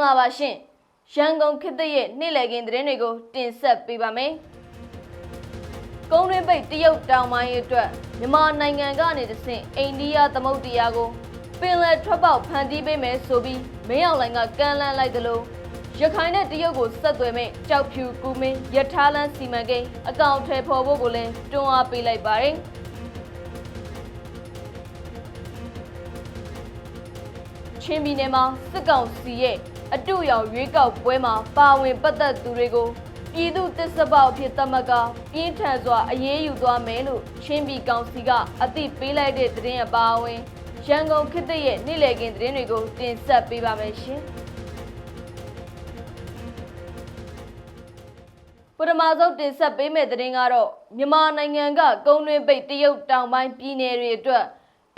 င်္ဂလာပါရှင်ရန်ကုန်ခေတ်သစ်ရဲ့နေ့လည်ခင်းသတင်းတွေကိုတင်ဆက်ပေးပါမယ်ကုန်းတွင်းပိတ်တရုတ်တောင်ပိုင်းအတွက်မြန်မာနိုင်ငံကနေတဆင့်အိန္ဒိယသမုဒ္ဒရာကိုပင်လယ်ထွက်ပေါက်ဖန်တီးပေးမယ်ဆိုပြီးမင်းအောင်လှိုင်ကကမ်းလှမ်းလိုက်သလိုရခိုင်နဲ့တရုတ်ကိုဆက်သွယ်မဲ့ကြောက်ဖြူကူမင်းရထားလန်းစီမံကိန်းအကောင့်ထဲပေါ်ဖို့ကိုလည်းတွန်းအားပေးလိုက်ပါတယ်။ချင်းပြည်နယ်မှာစစ်ကောင်စီရဲ့ အတူရောင်ရွေးကောက်ပွဲမှာပါဝင်ပတ်သက်သူတွေကိုပြည်သူတစ်စပေါက်အဖြစ်သတ်မှတ်ကပြင်းထန်စွာအရေးယူသွားမယ်လို့ချင်းပြည်ကောင်စီကအသိပေးလိုက်တဲ့သတင်းအပါအဝင်ရန်ကုန်ခေတ်သစ်ရဲ့နေ့လည်ခင်းသတင်းတွေကိုတင်ဆက်ပေးပါမယ်ရှင်။ပထမဆုံးတင်ဆက်ပေးမယ့်သတင်းကတော့မြန်မာနိုင်ငံကကုန်းတွင်းပိတ်တရုတ်တောင်ပိုင်းပြည်နယ်တွေအတွက်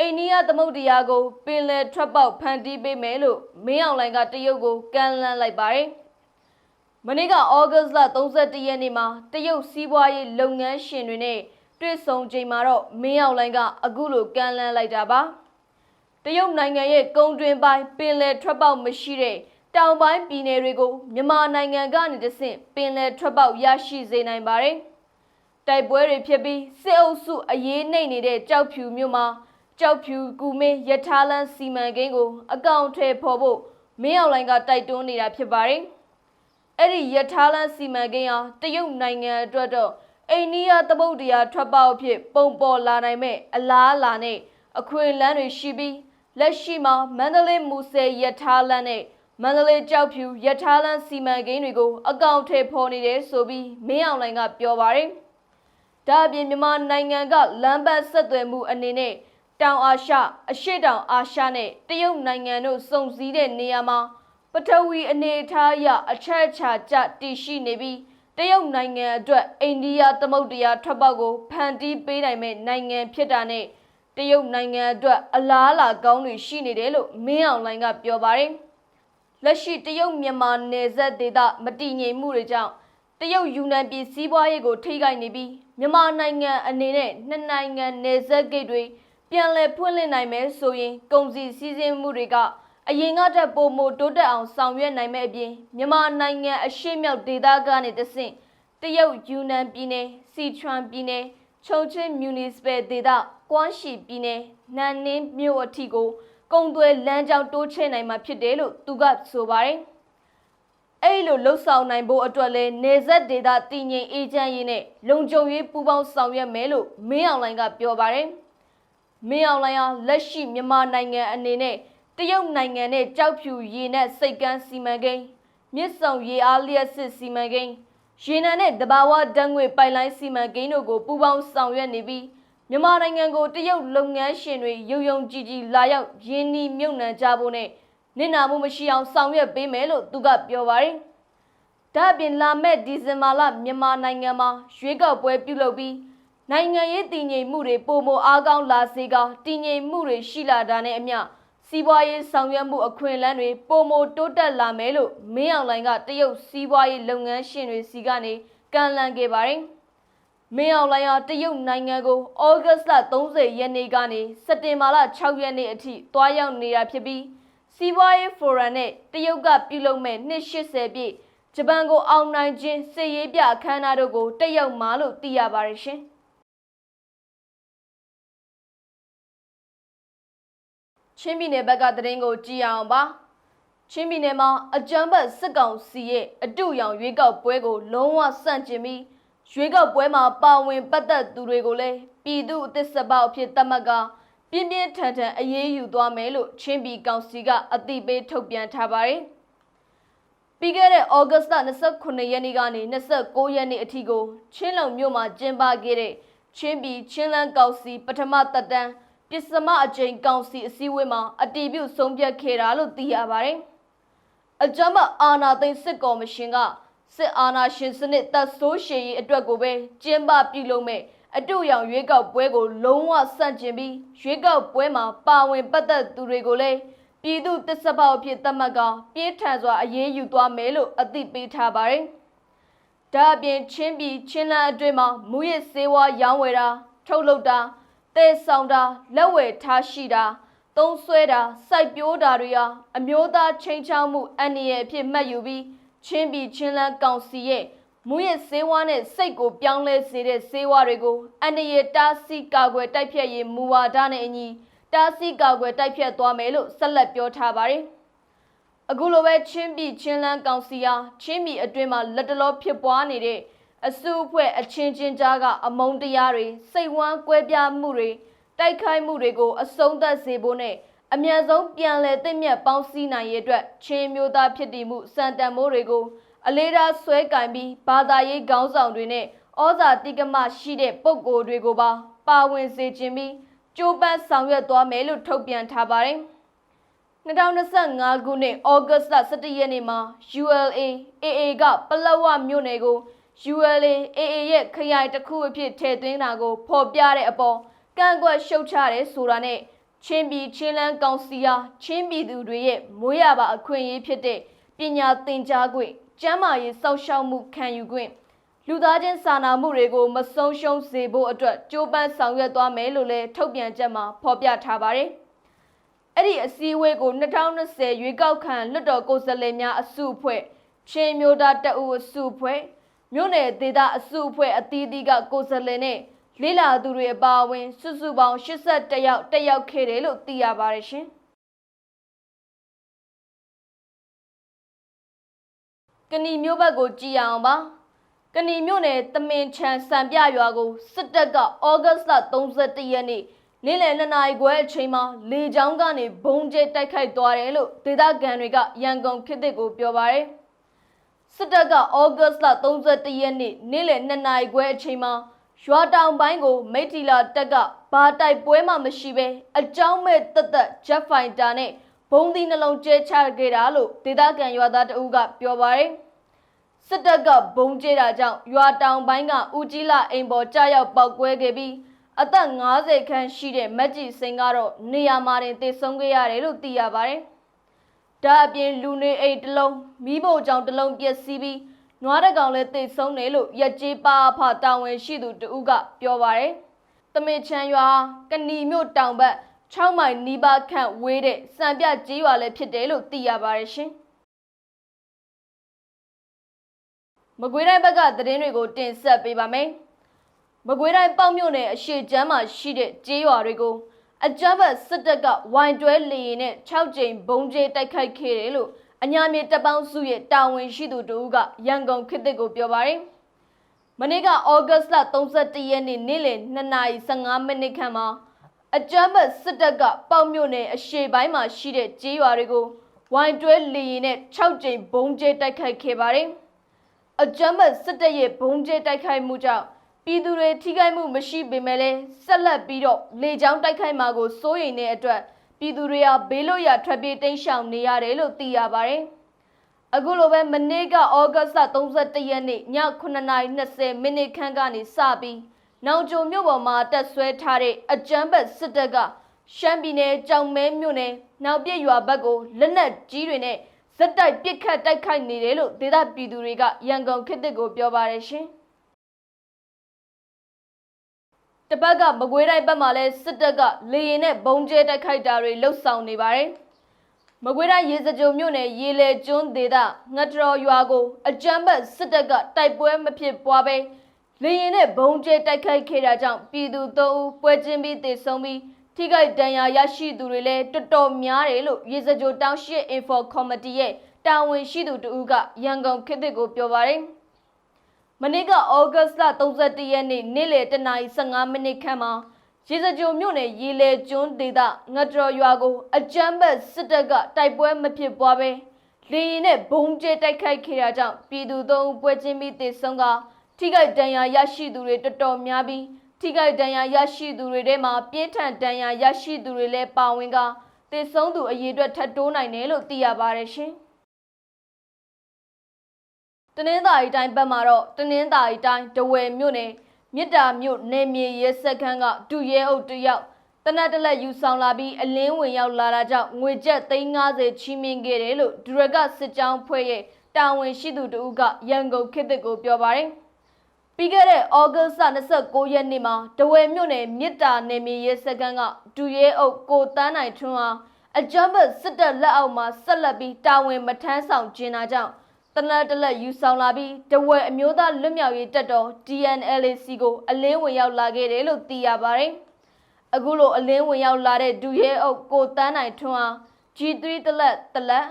အိန္ဒိယသမုဒ္ဒရာကို ပင်လယ်ထွက်ပေါက်ဖန်တီးပေးမယ်လို့မင်းအောင်လှိုင်ကတရုတ်ကိုကမ်းလှမ်းလိုက်ပါတယ်။မနေ့ကဩဂတ်စ်လ31ရက်နေ့မှာတရုတ်စီးပွားရေးလုပ်ငန်းရှင်တွေနဲ့တွေ့ဆုံချိန်မှာတော့မင်းအောင်လှိုင်ကအခုလိုကမ်းလှမ်းလိုက်တာပါ။တရုတ်နိုင်ငံရဲ့ကုန်းတွင်းပိုင်းပင်လယ်ထွက်ပေါက်မရှိတဲ့တောင်ပိုင်းပြည်နယ်တွေကိုမြန်မာနိုင်ငံကနေတဆင့်ပင်လယ်ထွက်ပေါက်ရရှိစေနိုင်ပါတယ်။တိုက်ပွဲတွေဖြစ်ပြီးစစ်အုပ်စုအရေးနှိမ့်နေတဲ့ကြောက်ဖြူမြို့မှာ ကြောက်ဖြူကူမင်းရထားလန်းစီမံကိန်းကို အကောင့်ထဲပေါ်ဖို့မင်းအောင်လှိုင်ကတိုက်တွန်းနေတာဖြစ်ပါတယ်။အဲ့ဒီရထားလန်းစီမံကိန်းဟာတရုတ်နိုင်ငံအတွက်တော့အိန္ဒိယသမုဒ္ဒရာထွက်ပေါက်အဖြစ်ပုံပေါ်လာနိုင်မဲ့အလားအလာနဲ့အခွင့်အလမ်းတွေရှိပြီးလက်ရှိမှာမန္တလေးမူဆယ်ရထားလန်းနဲ့မန္တလေးကြောက်ဖြူရထားလန်းစီမံကိန်းတွေကိုအကောင့်ထဲပေါ်နေတယ်ဆိုပြီးမင်းအောင်လှိုင်ကပြောပါတယ်။ဒါအပြင်မြန်မာနိုင်ငံကလမ်းပတ်ဆက်သွယ်မှုအနေနဲ့ တောင်အာရှအရှေ့တောင်အာရှနဲ့တရုတ်နိုင်ငံတို့စုံစည်းတဲ့နေရာမှာပထဝီအနေအထားအရအချက်အချာကျတည်ရှိနေပြီးတရုတ်နိုင်ငံအတွက်အိန္ဒိယသမုဒ္ဒရာထွက်ပေါက်ကိုဖန်တီးပေးနိုင်မဲ့နိုင်ငံဖြစ်တာနဲ့တရုတ်နိုင်ငံအတွက်အလားအလာကောင်းတွေရှိနေတယ်လို့မင်းအောင်လှိုင်ကပြောပါတယ်။လက်ရှိတရုတ်မြန်မာနယ်စပ်ဒေသမတည်ငြိမ်မှုတွေကြောင့်တရုတ်ယူနန်ပြည်စီးပွားရေးကိုထိခိုက်နေပြီးမြန်မာနိုင်ငံအနေနဲ့နှစ်နိုင်ငံနယ်စပ်ဂိတ်တွေ ပြန်လည်ဖွင့်လှစ်နိုင်မယ်ဆိုရင်ကုန်စည်စည်းစိမ်မှုတွေကအရင်ကထက်ပိုမိုတိုးတက်အောင်ဆောင်ရွက်နိုင်မဲ့အပြင်မြန်မာနိုင်ငံအရှေ့မြောက်ဒေသကနေတဆင့်တရုတ်ယူနန်ပြည်နယ်စီချွမ်ပြည်နယ်ချုံချင်းမြူနီစပယ်ဒေသကွမ်းရှီပြည်နယ်နန်နင်းမြို့အထိကိုကုန်သွယ်လမ်းကြောင်းတိုးချဲ့နိုင်မှာဖြစ်တယ်လို့သူကဆိုပါတယ်။အဲ့လိုလှုပ်ဆောင်နိုင်ဖို့အတွက်လဲနေဆက်ဒေတာတည်ငြိမ်အေးချမ်းရေးနဲ့လုံခြုံရေးပူးပေါင်းဆောင်ရွက်မယ်လို့မင်းအောင်လှိုင်ကပြောပါတယ်။ မင်းအောင်လှိုင်ဟာလက်ရှိမြန်မာနိုင်ငံအနေနဲ့တရုတ်နိုင်ငံနဲ့ကြောက်ဖြူရေနက်စိတ်ကမ်းစီမံကိန်းမြစ်ဆုံရေအားလျက်စစ်စီမံကိန်းရေနံနဲ့တဘာဝဓာတ်ငွေပိုက်လိုင်းစီမံကိန်းတို့ကိုပူးပေါင်းဆောင်ရွက်နေပြီးမြန်မာနိုင်ငံကိုတရုတ်လုပ်ငန်းရှင်တွေရုံရုံကြည်ကြည်လာရောက်ရင်းနှီးမြုပ်နှံကြဖို့နဲ့နစ်နာမှုမရှိအောင်ဆောင်ရွက်ပေးမယ်လို့သူကပြောပါတယ်။ဒါ့အပြင်လာမယ့်ဒီဇင်ဘာလမြန်မာနိုင်ငံမှာရွေးကောက်ပွဲပြုလုပ်ပြီး နိုင်ငံရေးတည်ငြိမ်မှုတွေပုံမအားကောင်းလာစေကတည်ငြိမ်မှုတွေရှိလာတာနဲ့အမျှစီးပွားရေးဆောင်ရွက်မှုအခွင့်အလမ်းတွေပုံမတိုးတက်လာမယ်လို့မင်းအောင်လှိုင်ကတရုတ်စီးပွားရေးလုပ်ငန်းရှင်တွေစီကနေကန့်လန့်ခဲ့ပါတယ်။မင်းအောင်လှိုင်ဟာတရုတ်နိုင်ငံကိုဩဂတ်စ်လ30ရက်နေ့ကနေစက်တင်ဘာလ6ရက်နေ့အထိတွားရောက်နေတာဖြစ်ပြီးစီးပွားရေးဖိုရမ်နဲ့တရုတ်ကပြုလုပ်မဲ့နှစ်80ပြည့်ဂျပန်ကိုအောင်နိုင်ခြင်းစစ်ရေးပြအခမ်းအနားတို့ကိုတက်ရောက်မှာလို့သိရပါတယ်ရှင်။ ချင်းပြည်နယ်ဘက်ကသတင်းကိုကြည့်ရအောင်ပါချင်းပြည်နယ်မှာအကြမ်းဖက်စစ်ကောင်စီရဲ့အတူရောင်ရွေးကောက်ပွဲကိုလုံးဝစန့်ကျင်ပြီးရွေးကောက်ပွဲမှာပါဝင်ပတ်သက်သူတွေကိုလည်းပြည်သူအသစ်စပေါက်အဖြစ်သတ်မှတ်ကပြင်းပြင်းထန်ထန်အရေးယူသွားမယ်လို့ချင်းပြည်ကောင်စီကအသိပေးထုတ်ပြန်ထားပါတယ်ပြီးခဲ့တဲ့ဩဂတ်စ်လ29ရက်နေ့ကနေ29ရက်နေ့အထိကိုချင်းလုံမြို့မှာကျင်းပခဲ့တဲ့ချင်းပြည်ချင်းလန်းကောင်စီပထမသက်တမ်း ပစ္စမအကြိမ်ကောင်စီအစည်းအဝေးမှာအတည်ပြုဆုံးဖြတ်ခဲ့တာလို့သိရပါတယ်။အကြမ်းဖက်အာဏာသိမ်းစစ်ကော်မရှင်ကစစ်အာဏာရှင်စနစ်တပ်ဆိုးရှည်ရေးအတွက်ကိုပဲကျင်းပပြုလုပ်မဲ့အတူရောင်ရွေးကောက်ပွဲကိုလုံးဝဆန့်ကျင်ပြီးရွေးကောက်ပွဲမှာပါဝင်ပတ်သက်သူတွေကိုလည်းပြည်သူတစ်စပေါက်အဖြစ်သတ်မှတ်ကပြင်းထန်စွာအရေးယူသွားမယ်လို့အသိပေးထားပါတယ်။ဒါအပြင်ချင်းပြည်ချင်းလန်းအတွင်းမှာမူရစ်စေဝါရောင်းဝယ်တာထုတ်လုပ်တာ တည်ဆောင်တာလက်ဝယ်ထားရှိတာသုံးဆွဲတာစိုက်ပျိုးတာတွေဟာအမျိုးသားချင်းချောက်မှုအန္တရာယ်အဖြစ်မှတ်ယူပြီးချင်းပြည်ချင်းလန်းကောင်စီရဲ့မူရစ်စေဝါနဲ့စိတ်ကိုပြောင်းလဲစေတဲ့စေဝါတွေကိုအန္တရာယ်တားဆီးကာကွယ်တိုက်ဖျက်ရေးမူဝါဒနဲ့အညီတားဆီးကာကွယ်တိုက်ဖျက်သွားမယ်လို့ဆက်လက်ပြောထားပါတယ်။အခုလိုပဲချင်းပြည်ချင်းလန်းကောင်စီဟာချင်းပြည်အတွင်းမှာလက်တလောဖြစ်ပွားနေတဲ့ အစုအဖွဲ့အချင်းချင်းကြားကအမုန်းတရားတွေစိတ်ဝမ်းကွဲပြားမှုတွေတိုက်ခိုက်မှုတွေကိုအဆုံးသတ်စေဖို့နဲ့အမြန်ဆုံးပြန်လည်သိမ့်မြတ်ပေါင်းစည်းနိုင်ရေးအတွက်ချင်းမျိုးသားဖြစ်တည်မှုစံတန်မိုးတွေကိုအလေးထားဆွဲကင်ပြီးဘာသာရေးခေါင်းဆောင်တွေနဲ့ဩဇာတိကမရှိတဲ့ပုံကိုယ်တွေကိုပါပါဝင်စေခြင်းပြီးကြိုးပမ်းဆောင်ရွက်သွားမယ်လို့ထုတ်ပြန်ထားပါတယ်။2025ခုနှစ်ဩဂတ်လ17ရက်နေ့မှာ ULA AA ကပလောဝမြို့နယ်ကို ULA AA ရဲ့ခရိုင်တစ်ခုအဖြစ်ထည့်သွင်းတာကိုဖော်ပြတဲ့အပေါ်ကန့်ကွက်ရှုတ်ချတယ်ဆိုတာနဲ့ချင်းပြည်ချင်းလန်းကောင်စီဟာချင်းပြည်သူတွေရဲ့မွေးရပါအခွင့်အရေးဖြစ်တဲ့ပညာသင်ကြားခွင့်ကျန်းမာရေးစောင့်ရှောက်မှုခံယူခွင့်လူသားချင်းစာနာမှုတွေကိုမဆုံးရှုံးစေဖို့အတွက်ကြိုးပမ်းဆောင်ရွက်သွားမယ်လို့လည်းထုတ်ပြန်ချက်မှာဖော်ပြထားပါတယ်။အဲ့ဒီအစည်းအဝေးကို2020ရွေးကောက်ခံလွှတ်တော်ကိုယ်စားလှယ်များအစုအဖွဲ့ချင်းမျိုးသားတအူအစုအဖွဲ့ မြို့နယ်ဒေသအစုအဖွဲ့အသီးသီးကကိုယ်စားလှယ်နဲ့လေးလာသူတွေအပါအဝင် စုစုပေါင်း81ယောက်တက်ရောက်ခဲ့တယ်လို့သိရပါတယ်ရှင်။ကဏီမျိုးဘက်ကိုကြည့်ရအောင်ပါ။ကဏီမျိုးနယ်တမင်ချန်စံပြရွာကိုစစ်တပ်ကဩဂတ်စ်လ31ရက်နေ့နေ့လယ်2နာရီခွဲအချိန်မှာလေကြောင်းကနေဘုံကျဲတိုက်ခိုက်သွားတယ်လို့ဒေသခံတွေကရန်ကုန်ခေတ်သစ်ကိုပြောပါရယ် စစ်တပ်ကဩဂတ်စ်လ31ရက်နေ့နေ့လယ်2နာရီခွဲအချိန်မှာရွာတောင်ပိုင်းကိုမိတ်တီလာတက်ကဘာတိုက်ပွဲမှမရှိဘဲအကြောင်းမဲ့တက်တက်ဂျက်ဖိုင်တာနဲ့ဘုံဒီနှလုံးကျဲချခဲ့တာလို့ဒေသခံရွာသားတအူးကပြောပါရယ်စစ်တပ်ကဘုံကျဲတာကြောင့်ရွာတောင်ပိုင်းကဦးကြီးလာအိမ်ပေါ်ကြားရောက်ပောက်ကွဲခဲ့ပြီးအသက်50ခန်းရှိတဲ့မက်ကြီးစိန်ကတော့နေရာမှာတင်တည်ဆုံးခဲ့ရတယ်လို့သိရပါတယ်။ ဒါအပြင်လူနေအိမ်တစ်လုံးမိဖို့ကြောင့်တစ်လုံးပျက်စီးပြီးနွားတကောင်လည်းတိတ်ဆုံးတယ်လို့ရက်ကြီးပါအဖတာဝန်ရှိသူတဦးကပြောပါတယ်။တမင်ချန်ရွာကဏီမြို့တောင်ဘက်6မိုင်နီးပါးခန့်ဝေးတဲ့စံပြကြီးရွာလည်းဖြစ်တယ်လို့သိရပါတယ်ရှင်။မကွေးတိုင်းဘက်ကသတင်းတွေကိုတင်ဆက်ပေးပါမယ်။မကွေးတိုင်းပေါ့မြို့နယ်အရှိချမ်းမှာရှိတဲ့ကြေးရွာတွေကို အကြမ်းဖက်စစ်တပ်ကဝိုင်တွဲလေရင်နဲ့6ကြိမ်ဘုံကျဲတိုက်ခိုက်ခဲ့တယ်လို့အညာမြေတပ်ပေါင်းစုရဲ့တာဝန်ရှိသူတို့ကရန်ကုန်ခေတ်သစ်ကိုပြောပါတယ်။မနေ့ကဩဂတ်စ်လ31ရက်နေ့နေ့လယ်2:15မိနစ်ခန့်မှာအကြမ်းဖက်စစ်တပ်ကပေါ့မြို့နယ်အရှေ့ပိုင်းမှာရှိတဲ့ကြေးရွာတွေကိုဝိုင်တွဲလေရင်နဲ့6ကြိမ်ဘုံကျဲတိုက်ခိုက်ခဲ့ပါတယ်။အကြမ်းဖက်စစ်တပ်ရဲ့ဘုံကျဲတိုက်ခိုက်မှုကြောင့် ပြည်သူတွေထိခိုက်မှုမရှိပေမဲ့လည်းဆက်လက်ပြီးတော့လေကြောင်းတိုက်ခိုက်မှာကိုစိုးရိမ်တဲ့အတွက်ပြည်သူတွေဟာဘေးလွတ်ရာထွက်ပြေးတိမ်းရှောင်နေရတယ်လို့သိရပါတယ်။အခုလိုပဲမနေ့ကဩဂတ်စ်31ရက်နေ့ည9:20မိနစ်ခန့်ကနေစပြီးနောင်ကြိုမြို့ပေါ်မှာတက်ဆွဲထားတဲ့အကြမ်းဖက်စစ်တပ်ကရှမ်းပြည်နယ်ကြောင်မဲမြို့နယ်နောက်ပြည့်ရွာဘက်ကိုလက်နက်ကြီးတွေနဲ့ဇက်တိုက်ပစ်ခတ်တိုက်ခိုက်နေတယ်လို့ဒေသပြည်သူတွေကရန်ကုန်ခေတ်သစ်ကိုပြောပါတယ်ရှင်။ တပတ်ကမကွေးတိုင်းဘက်မှာလဲစစ်တပ်ကလေရင်နဲ့ဘုံကျဲတိုက်ခိုက်တာတွေလှုပ်ဆောင်နေပါတယ်။မကွေးတိုင်းရေစကြိုမြို့နယ်ရေလေကျွန်းဒေသငတ်တော်ရွာကိုအကြမ်းဖက်စစ်တပ်ကတိုက်ပွဲမဖြစ်ပွားပဲလေရင်နဲ့ဘုံကျဲတိုက်ခိုက်ခဲ့တာကြောင့်ပြည်သူ၃ဦးပွဲချင်းပြီးတေဆုံးပြီးထိခိုက်ဒဏ်ရာရရှိသူတွေလည်းတော်တော်များတယ်လို့ရေစကြိုတောင်ရှိ Info Committee ရဲ့တာဝန်ရှိသူတဦးကရန်ကုန်ခေတ်သစ်ကိုပြောပါတယ်။ မနေ့ကဩဂတ်စ်လ31ရက်နေ့နေ့လယ်တနာရီ15မိနစ်ခန့်မှာရေစကြိုမြို့နယ်ရေလေကျွန်းဒေသငတ်တော်ရွာကို အကြမ်းဖက်စစ်တပ်ကတိုက်ပွဲမဖြစ်ပွားပဲလေရင်နဲ့ဘုံကျဲတိုက်ခိုက်ခဲ့တာကြောင့်ပြည်သူသုံးဦးပွဲချင်းပြီးတေဆုံးကထိခိုက်ဒဏ်ရာရရှိသူတွေတော်တော်များပြီးထိခိုက်ဒဏ်ရာရရှိသူတွေထဲမှာပြင်းထန်ဒဏ်ရာရရှိသူတွေလည်းပါဝင်ကတေဆုံးသူအရေအတွက်ထပ်တိုးနိုင်တယ်လို့သိရပါတယ်ရှင်။ တနင်္သာရီတိုင်းဘက်မှာတော့တနင်္သာရီတိုင်းတဝယ်မြို့နယ်မြစ်တာမြို့နယ်မြေရဲစခန်းကဒူရဲအုပ်တယောက်တနက်တလက်ယူဆောင်လာပြီးအလင်းဝင်ရောက်လာတာကြောင့်ငွေကျပ်350ချီးမြှင့်ခဲ့တယ်လို့ဒူရကစစ်ကြောင်းဖွဲ့ရဲ့တာဝန်ရှိသူတို့ကရန်ကုန်ခေတ်သစ်ကိုပြောပါတယ်။မပြီးခဲ့တဲ့ဩဂတ်စ်29ရက်နေ့မှာတဝယ်မြို့နယ်မြစ်တာနယ်မြေရဲစခန်းကဒူရဲအုပ်ကိုတန်းနိုင်ထွန်းဟာအကြမ်းဖက်စစ်တပ်လက်အောက်မှာဆက်လက်ပြီးတာဝန်မထမ်းဆောင်ခြင်းတာကြောင့် တနက်တလက်ယူဆောင်လာပြီးတဝယ်အမျိုးသားလွတ်မြောက်ရေးတပ်တော် DNLAC ကိုအလင်းဝင်ရောက်လာခဲ့တယ်လို့သိရပါတယ်။အခုလိုအလင်းဝင်ရောက်လာတဲ့ဒူရဲအုပ်ကိုတန်းနိုင်ထွန်းဟာ G3 တလက်တလက်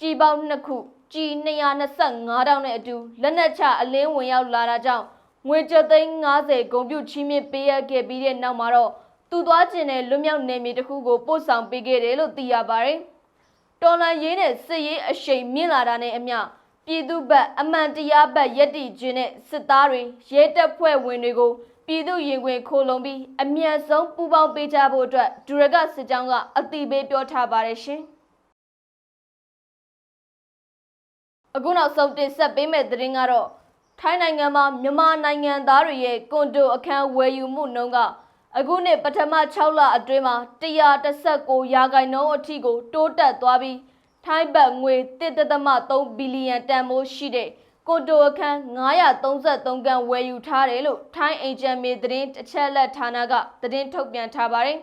ကြီးပေါင်းနှစ်ခုကြီး225တောင်းနဲ့အတူလက်နက်ချအလင်းဝင်ရောက်လာတာကြောင့်ငွေကျပ်သိန်း90ဂုံပြုတ်ချီးမြှင့်ပေးရခဲ့ပြီးတဲ့နောက်မှာတော့သူသွားကျင်တဲ့လွတ်မြောက်နယ်မြေတစ်ခုကိုပို့ဆောင်ပေးခဲ့တယ်လို့သိရပါတယ်။တော်လန်ရေးနဲ့စစ်ရေးအရှိန်မြင့်လာတာနဲ့အမျှ ပြည်သူ့ဘက်အမှန်တရားဘက်ယက်တီခြင်းနဲ့စစ်သားတွေရဲတပ်ဖွဲ့ဝင်တွေကိုပြည်သူရင်ခွင်ခိုးလုံပြီးအမြန်ဆုံးပူးပေါင်းပေးကြဖို့အတွက်ဒူရကစစ်ကြောင်းကအတိပေးပြောထားပါတယ်ရှင်။အခုနောက်ဆုံးတင်ဆက်ပေးမယ့်သတင်းကတော့ထိုင်းနိုင်ငံမှာမြန်မာနိုင်ငံသားတွေရဲ့ကွန်ဒိုအခန်းဝယ်ယူမှုနှုန်းကအခုနှစ်ပထမ6လအတွင်းမှာ119ရာခိုင်နှုန်းအထိကိုတိုးတက်သွားပြီး ထိုင်းဘတ်ငွေ1.3ဘီလီယံတန်ဖိုးရှိတဲ့ကွန်ဒိုအခန်း933ခန်းဝယ်ယူထားတယ်လို့ထိုင်းအင်ဂျင်မီသတင်းတစ်ချက်လက်ဌာနကသတင်းထုတ်ပြန်ထားပါတယ်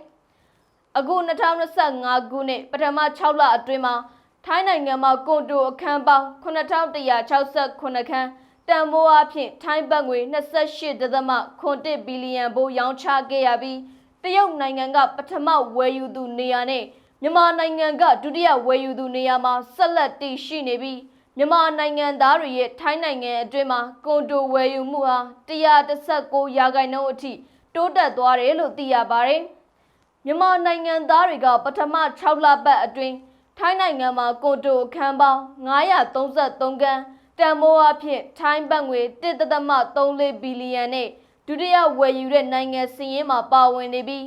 ။အခု2025ခုနှစ်ပထမ6လအတွင်းမှာထိုင်းနိုင်ငံမှာကွန်ဒိုအခန်းပေါင်း9168ခန်းတန်ဖိုးအဖြစ်ထိုင်းဘတ်ငွေ28.1ဘီလီယံဘိုးရောင်းချခဲ့ရပြီးတရုတ်နိုင်ငံကပထမဝယ်ယူသူနေရာနဲ့ မြန်မာနိုင်ငံကဒုတိယဝယ်ယူသူနေရာမှာဆက်လက်တည်ရှိနေပြီးမြန်မာနိုင်ငံသားတွေရဲ့ထိုင်းနိုင်ငံအတွင်းမှာကွန်ဒိုဝယ်ယူမှုဟာ119ရာခိုင်နှုန်းအထိတိုးတက်သွားတယ်လို့သိရပါတယ်။မြန်မာနိုင်ငံသားတွေကပထမ6လပတ်အတွင်းထိုင်းနိုင်ငံမှာကွန်တိုအခန်းပေါင်း933ခန်းတန်မိုးအဖြစ်ထိုင်းဘတ်ငွေ1.34ဘီလီယံနဲ့ဒုတိယဝယ်ယူတဲ့နိုင်ငံစီးရင်မှာပါဝင်နေပြီး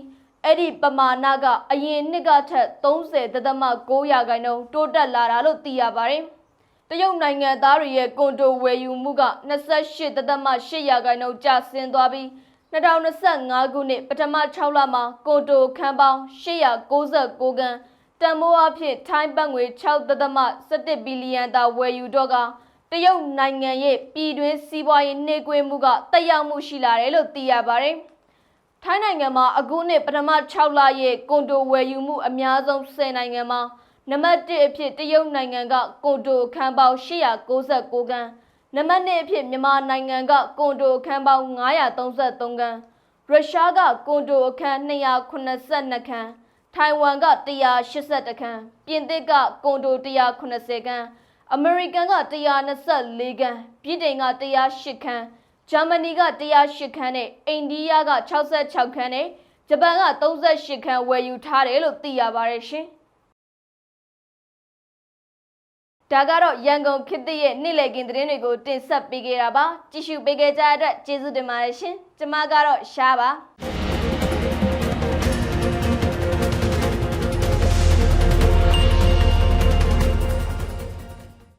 အဲ့ဒီပမာဏကအရင်နှစ်ကထက်30.9ရာခိုင်နှုန်းတိုးတက်လာတာလို့သိရပါတယ်။တရုတ်နိုင်ငံသားတွေရဲ့ကွန်တိုဝယ်ယူမှုက28.8ရာခိုင်နှုန်းကျဆင်းသွားပြီး2025ခုနှစ်ပထမ6လမှာကွန်တိုခန်းပေါင်း896ခန်းတန်မိုးအဖြစ်ထိုင်းဘတ်ငွေ6.17ဘီလီယံသာဝယ်ယူတော့ကတရုတ်နိုင်ငံရဲ့ပြည်တွင်းစီးပွားရေးနှိကွေးမှုကတက်ရောက်မှုရှိလာတယ်လို့သိရပါတယ်။ ထိုင်းနိုင်ငံမှာအခုနှစ်ပထမ6လရဲ့ကွန်တိုဝယ်ယူမှုအများဆုံး10နိုင်ငံမှာနံပါတ်1အဖြစ်တရုတ်နိုင်ငံကကွန်တိုခန်းပေါင်း896ခန်းနံပါတ်2အဖြစ်မြန်မာနိုင်ငံကကွန်တိုခန်းပေါင်း933ခန်းရုရှားကကွန်တိုအခန်း282ခန်းထိုင်ဝမ်က181ခန်းပြင်သစ်ကကွန်တို180ခန်းအမေရိကန်က124ခန်းပြည်တိန်က108ခန်း ဂျာမနီက108ခန်းနဲ့အိန္ဒိယက66ခန်းနဲ့ဂျပန်က38ခန်းဝယ်ယူထားတယ်လို့သိရပါတယ်ရှင်ဒါကတော့ရန်ကုန်ခေတ်သစ်ရဲ့နေ့လည်ခင်းသတင်းတွေကိုတင်ဆက်ပေးခဲ့တာပါကြည့်ရှုပေးခဲ့ကြတဲ့အတွက်ကျေးဇူးတင်ပါတယ်ရှင်ကျမကတော့ရှားပါ